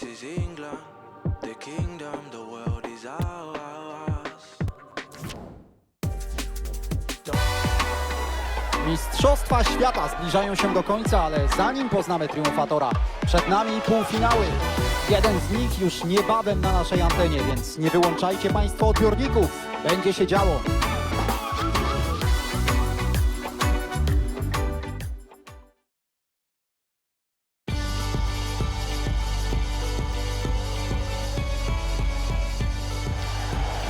This is England, the kingdom, the world is ours. Mistrzostwa świata zbliżają się do końca, ale zanim poznamy triumfatora, przed nami półfinały. Jeden z nich już niebawem na naszej antenie, więc nie wyłączajcie Państwo odbiorników. Będzie się działo.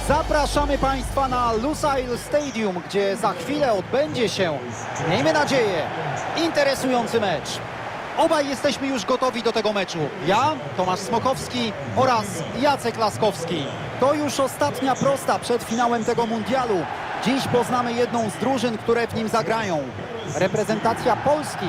Zapraszamy Państwa na Lusail Stadium, gdzie za chwilę odbędzie się, miejmy nadzieję, interesujący mecz. Obaj jesteśmy już gotowi do tego meczu. Ja, Tomasz Smokowski oraz Jacek Laskowski. To już ostatnia prosta przed finałem tego mundialu. Dziś poznamy jedną z drużyn, które w nim zagrają. Reprezentacja Polski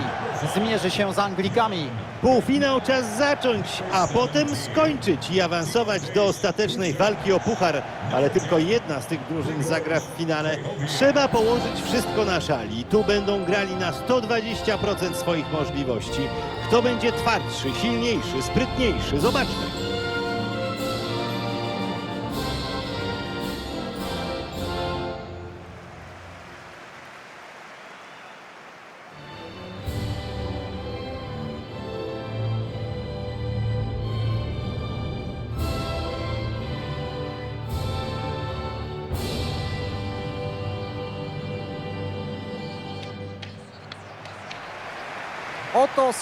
zmierzy się z Anglikami. Półfinał czas zacząć, a potem skończyć i awansować do ostatecznej walki o puchar. Ale tylko jedna z tych drużyn zagra w finale. Trzeba położyć wszystko na szali. Tu będą grali na 120% swoich możliwości. Kto będzie twardszy, silniejszy, sprytniejszy? Zobaczmy.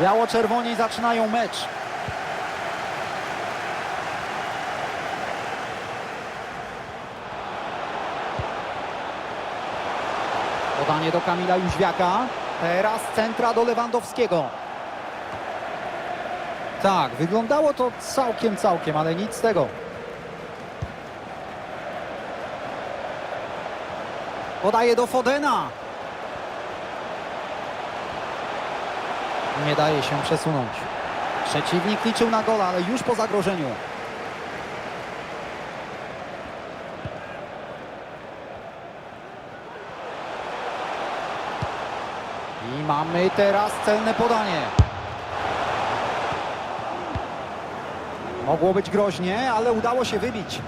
Biało-czerwoni zaczynają mecz. Podanie do Kamila Jóźwiaka. Teraz centra do Lewandowskiego. Tak, wyglądało to całkiem, całkiem, ale nic z tego. Podaje do Fodena. Nie daje się przesunąć. Przeciwnik liczył na gola, ale już po zagrożeniu. I mamy teraz celne podanie. Mogło być groźnie, ale udało się wybić.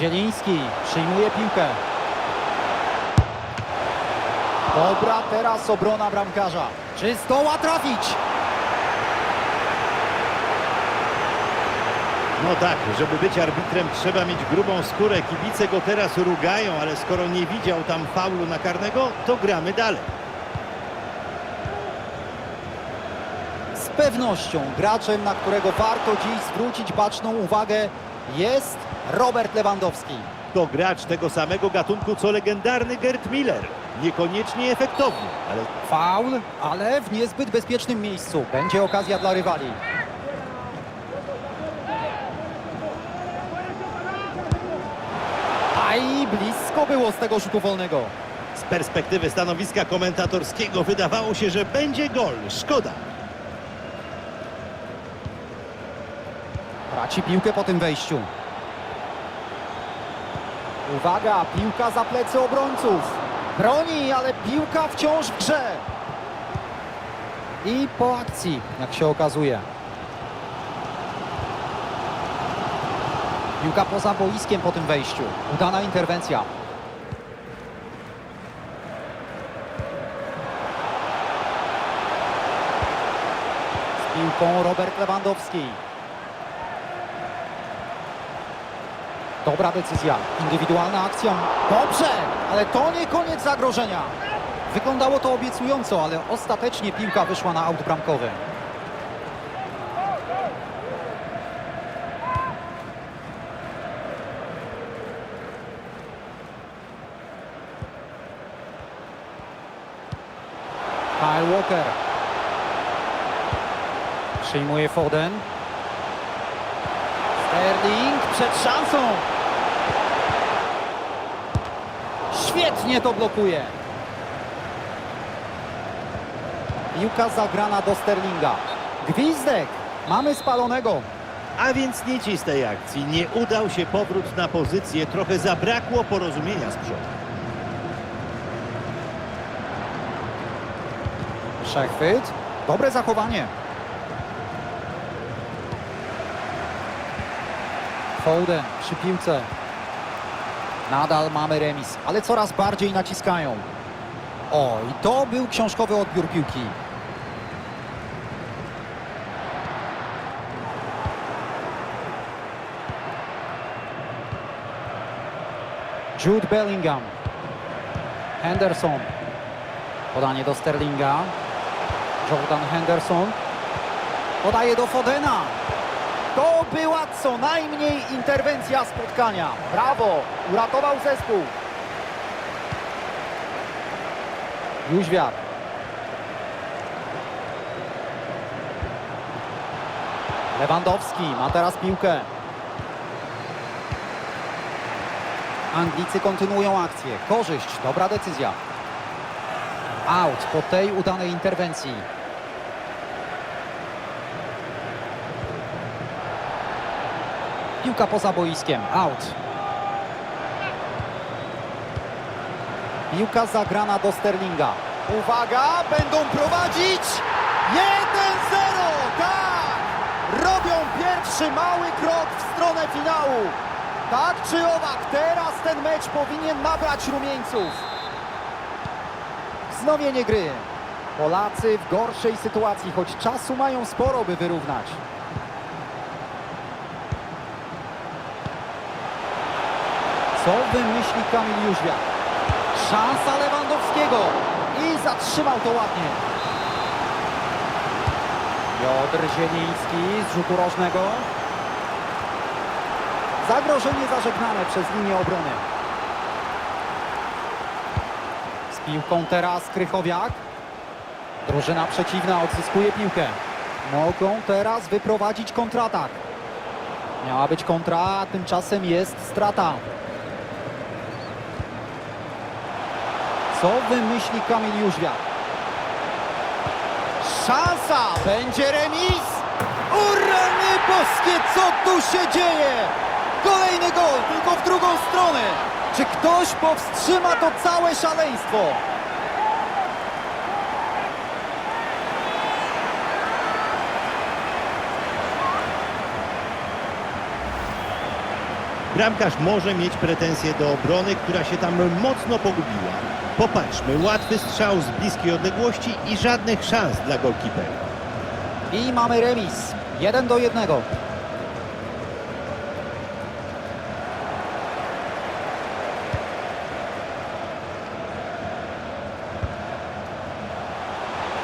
Zieliński przyjmuje piłkę. Dobra, teraz obrona bramkarza. Czy zdoła trafić? No tak, żeby być arbitrem trzeba mieć grubą skórę. Kibice go teraz rugają, ale skoro nie widział tam faulu na karnego, to gramy dalej. Z pewnością graczem, na którego warto dziś zwrócić baczną uwagę jest Robert Lewandowski. To gracz tego samego gatunku co legendarny Gerd Miller. Niekoniecznie efektowny, ale Faul, ale w niezbyt bezpiecznym miejscu. Będzie okazja dla rywali. A i blisko było z tego rzutu wolnego. z perspektywy stanowiska komentatorskiego wydawało się, że będzie gol. Szkoda. Traci piłkę po tym wejściu. Uwaga, piłka za plecy obrońców. Broni, ale piłka wciąż w grze. I po akcji, jak się okazuje. Piłka poza boiskiem po tym wejściu. Udana interwencja. Z piłką Robert Lewandowski. Dobra decyzja. Indywidualna akcja. Dobrze, ale to nie koniec zagrożenia. Wyglądało to obiecująco, ale ostatecznie piłka wyszła na aut bramkowy. Kyle Walker. Przyjmuje Foden. Sterling przed szansą. Świetnie to blokuje. Piłka zagrana do Sterlinga. Gwizdek. Mamy spalonego. A więc nic z tej akcji. Nie udał się powrót na pozycję. Trochę zabrakło porozumienia z przodu. Przechwyt. Dobre zachowanie. Foden przy piłce. Nadal mamy remis, ale coraz bardziej naciskają. O, i to był książkowy odbiór piłki. Jude Bellingham. Henderson. Podanie do Sterlinga. Jordan Henderson. Podaje do Fodena. To była co najmniej interwencja spotkania. Brawo! Uratował zespół. Jóźwiak. Lewandowski ma teraz piłkę. Anglicy kontynuują akcję. Korzyść, dobra decyzja. Out po tej udanej interwencji. Piłka poza boiskiem. Out. Piłka zagrana do Sterlinga. Uwaga, będą prowadzić. 1-0. Tak! Robią pierwszy mały krok w stronę finału. Tak czy owak, teraz ten mecz powinien nabrać rumieńców. Wznowienie gry. Polacy w gorszej sytuacji, choć czasu mają sporo, by wyrównać. Co wymyśli Kamil Jóźwiak? Szansa Lewandowskiego i zatrzymał to ładnie. Piotr Zieliński z rzutu rożnego. Zagrożenie zażegnane przez linię obrony. Z piłką teraz Krychowiak. Drużyna przeciwna odzyskuje piłkę. Mogą teraz wyprowadzić kontratak. Miała być kontra, tymczasem jest strata. Co wymyśli Kamil Jóźwiak? Szansa! Będzie remis! O rany boskie, co tu się dzieje? Kolejny gol, tylko w drugą stronę. Czy ktoś powstrzyma to całe szaleństwo? Bramkarz może mieć pretensje do obrony, która się tam mocno pogubiła. Popatrzmy, łatwy strzał z bliskiej odległości i żadnych szans dla golkipera. I mamy remis. Jeden do jednego.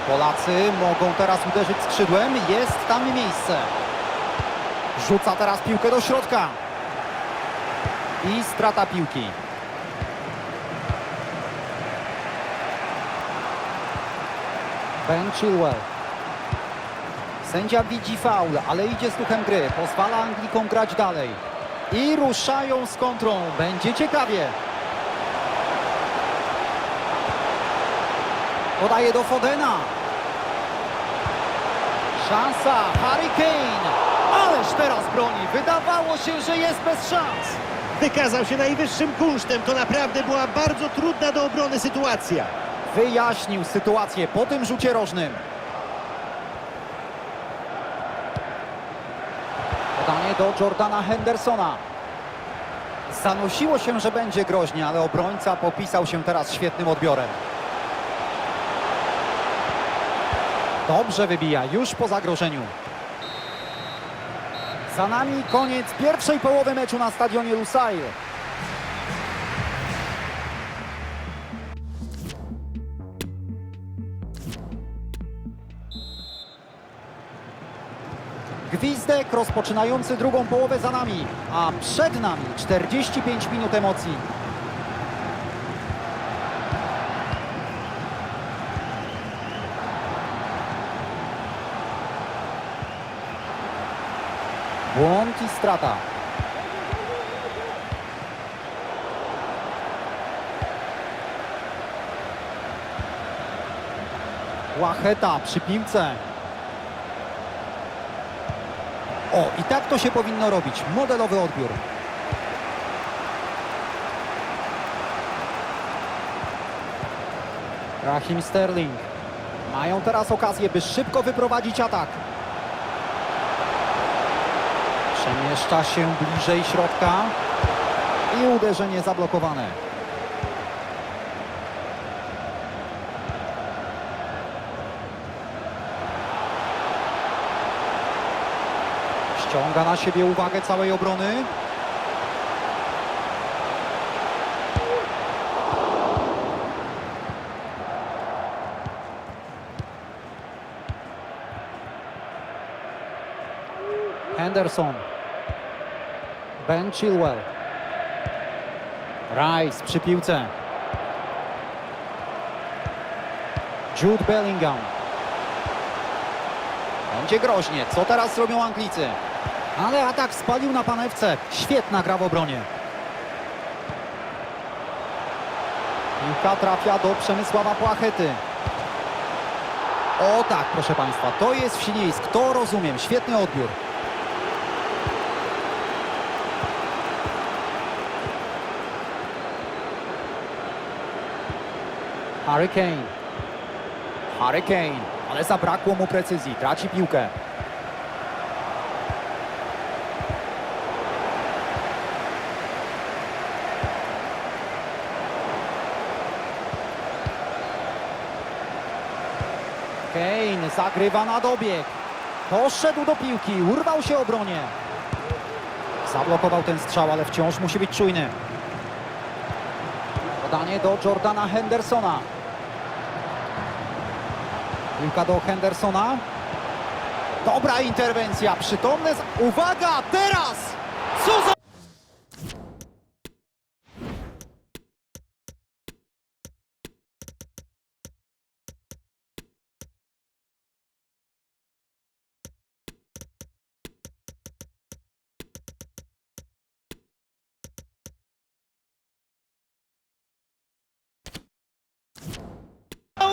Polacy mogą teraz uderzyć skrzydłem. Jest tam miejsce. Rzuca teraz piłkę do środka. I strata piłki. Ben Chilwell. Sędzia widzi faul, ale idzie z duchem gry. Pozwala Anglikom grać dalej. I ruszają z kontrą. Będzie ciekawie. Podaje do Fodena. Szansa. Harry Kane. Ależ teraz broni. Wydawało się, że jest bez szans. Wykazał się najwyższym kunsztem. To naprawdę była bardzo trudna do obrony sytuacja. Wyjaśnił sytuację po tym rzucie rożnym. Podanie do Jordana Hendersona. Zanosiło się, że będzie groźnie, ale obrońca popisał się teraz świetnym odbiorem. Dobrze wybija, już po zagrożeniu. Za nami koniec pierwszej połowy meczu na stadionie Lusail. Gwizdek rozpoczynający drugą połowę za nami, a przed nami 45 minut emocji. Błąd i strata. Łacheta przy piłce. O, i tak to się powinno robić. Modelowy odbiór. Rahim Sterling. Mają teraz okazję, by szybko wyprowadzić atak. Przemieszcza się bliżej środka i uderzenie zablokowane. Ściąga na siebie uwagę całej obrony. Henderson. Ben Chilwell. Rice przy piłce. Jude Bellingham. Będzie groźnie. Co teraz zrobią Anglicy? Ale atak spalił na panewce. Świetna gra w obronie. Piłka trafia do Przemysława Płachety. O tak, proszę Państwa, to jest ślisk, to rozumiem, świetny odbiór. Harry Kane. Harry Kane, ale zabrakło mu precyzji, traci piłkę. Kane zagrywa na dobieg. Poszedł do piłki, urwał się obronie. Zablokował ten strzał, ale wciąż musi być czujny. Podanie do Jordana Hendersona. Piłka do Hendersona. Dobra interwencja, przytomne. Uwaga, teraz! Co za...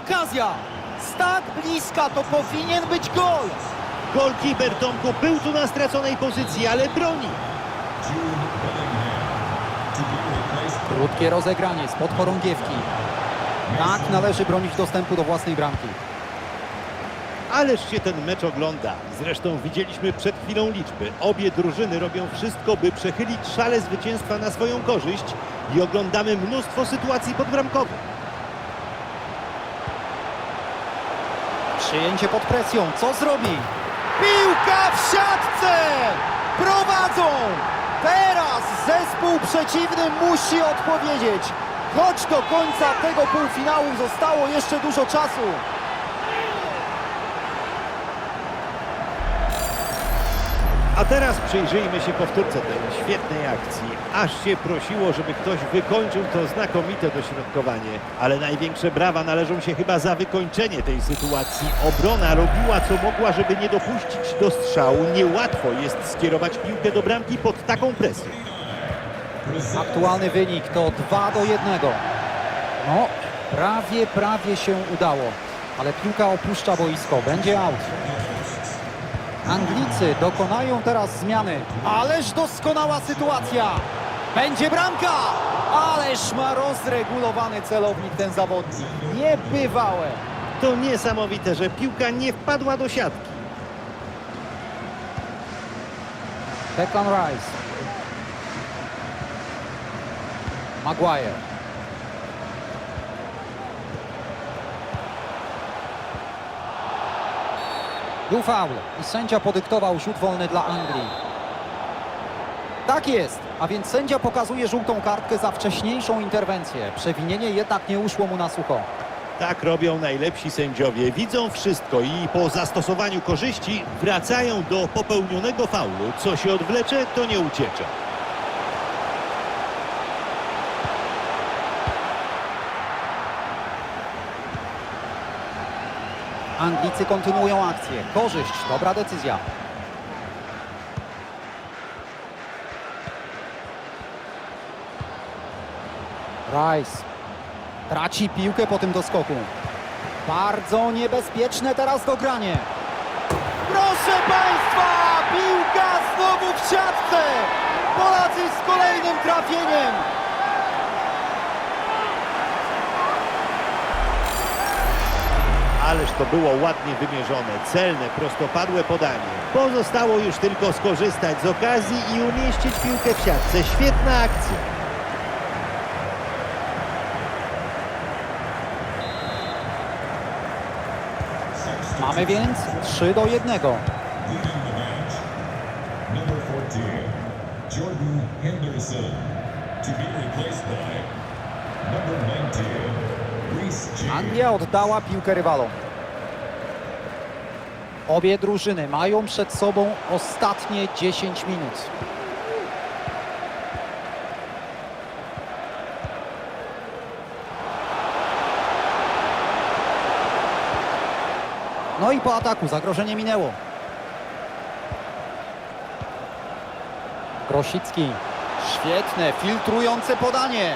okazja! Z tak bliska to powinien być gol! Golkiper Tomku był tu na straconej pozycji, ale broni. Krótkie rozegranie spod chorągiewki. Tak należy bronić dostępu do własnej bramki. Ależ się ten mecz ogląda. Zresztą widzieliśmy przed chwilą liczby. Obie drużyny robią wszystko, by przechylić szale zwycięstwa na swoją korzyść i oglądamy mnóstwo sytuacji podbramkowych. Przyjęcie pod presją, co zrobi? Piłka w siatce! Prowadzą! Teraz zespół przeciwny musi odpowiedzieć. Choć do końca tego półfinału zostało jeszcze dużo czasu. A teraz przyjrzyjmy się powtórce tej świetnej akcji. Aż się prosiło, żeby ktoś wykończył to znakomite dośrodkowanie. Ale największe brawa należą się chyba za wykończenie tej sytuacji. Obrona robiła co mogła, żeby nie dopuścić do strzału. Niełatwo jest skierować piłkę do bramki pod taką presją. Aktualny wynik to 2 do 1. No, prawie, prawie się udało. Ale piłka opuszcza boisko. Będzie out. Anglicy dokonają teraz zmiany. Ależ doskonała sytuacja. Będzie bramka. Ależ ma rozregulowany celownik ten zawodnik. Niebywałe. To niesamowite, że piłka nie wpadła do siatki. Declan Rice. Maguire. Był faul i sędzia podyktował rzut wolny dla Anglii. Tak jest, a więc sędzia pokazuje żółtą kartkę za wcześniejszą interwencję. Przewinienie jednak nie uszło mu na sucho. Tak robią najlepsi sędziowie. Widzą wszystko i po zastosowaniu korzyści wracają do popełnionego faulu. Co się odwlecze, to nie uciecze. Anglicy kontynuują akcję. Korzyść, dobra decyzja. Rice traci piłkę po tym doskoku. Bardzo niebezpieczne teraz dogranie. Proszę Państwa, piłka znowu w siatce. Polacy z kolejnym trafieniem. Ależ to było ładnie wymierzone, celne, prostopadłe podanie. Pozostało już tylko skorzystać z okazji i umieścić piłkę w siatce. Świetna akcja. Mamy więc 3 do 1. Leading the match, number 14, Jordan Henderson. To be replaced by number 19, Reese James. Anglia oddała piłkę rywalom. Obie drużyny mają przed sobą ostatnie 10 minut. No i po ataku zagrożenie minęło. Grosicki. Świetne, filtrujące podanie.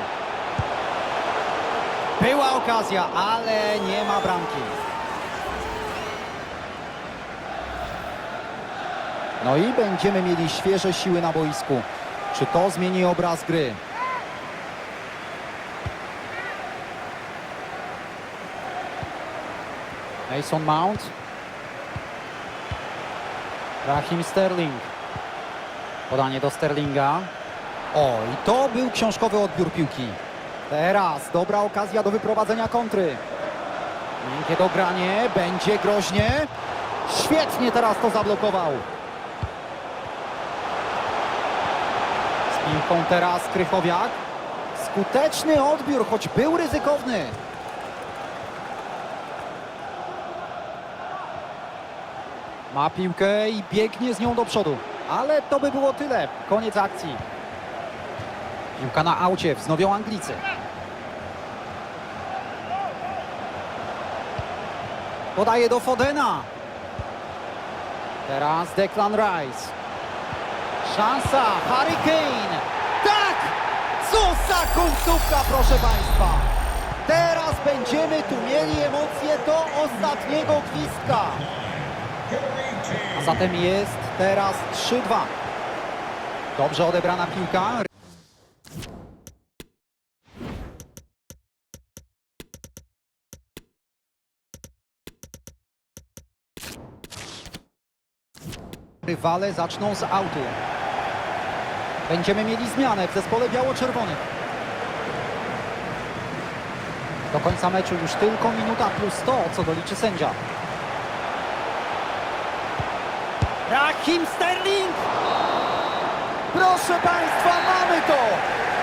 Była okazja, ale nie ma bramki. No i będziemy mieli świeże siły na boisku. Czy to zmieni obraz gry? Mason Mount. Rahim Sterling. Podanie do Sterlinga. O, i to był książkowy odbiór piłki. Teraz dobra okazja do wyprowadzenia kontry. Miękkie dogranie, będzie groźnie. Świetnie teraz to zablokował. Z piłką teraz Krychowiak. Skuteczny odbiór, choć był ryzykowny. Ma piłkę i biegnie z nią do przodu. Ale to by było tyle. Koniec akcji. Piłka na aucie, wznowią Anglicy. Podaje do Fodena. Teraz Declan Rice. Szansa, Harry Kane. Tak! Co za końcówka, proszę Państwa. Teraz będziemy tu mieli emocje do ostatniego gwizdka. A zatem jest teraz 3-2. Dobrze odebrana piłka. Rywale zaczną z autu. Będziemy mieli zmianę w zespole biało-czerwonych. Do końca meczu już tylko minuta plus 100, co doliczy sędzia. Rahim Sterling! Proszę Państwa, mamy to!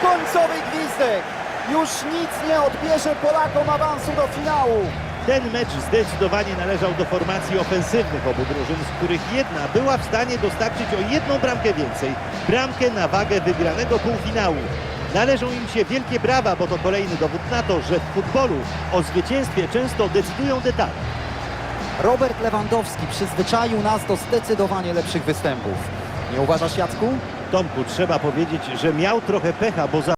Końcowy gwizdek! Już nic nie odbierze Polakom awansu do finału. Ten mecz zdecydowanie należał do formacji ofensywnych obu drużyn, z których jedna była w stanie dostarczyć o jedną bramkę więcej. Bramkę na wagę wygranego półfinału. Należą im się wielkie brawa, bo to kolejny dowód na to, że w futbolu o zwycięstwie często decydują detale. Robert Lewandowski przyzwyczaił nas do zdecydowanie lepszych występów. Nie uważasz, Jacku? Tomku, trzeba powiedzieć, że miał trochę pecha, bo za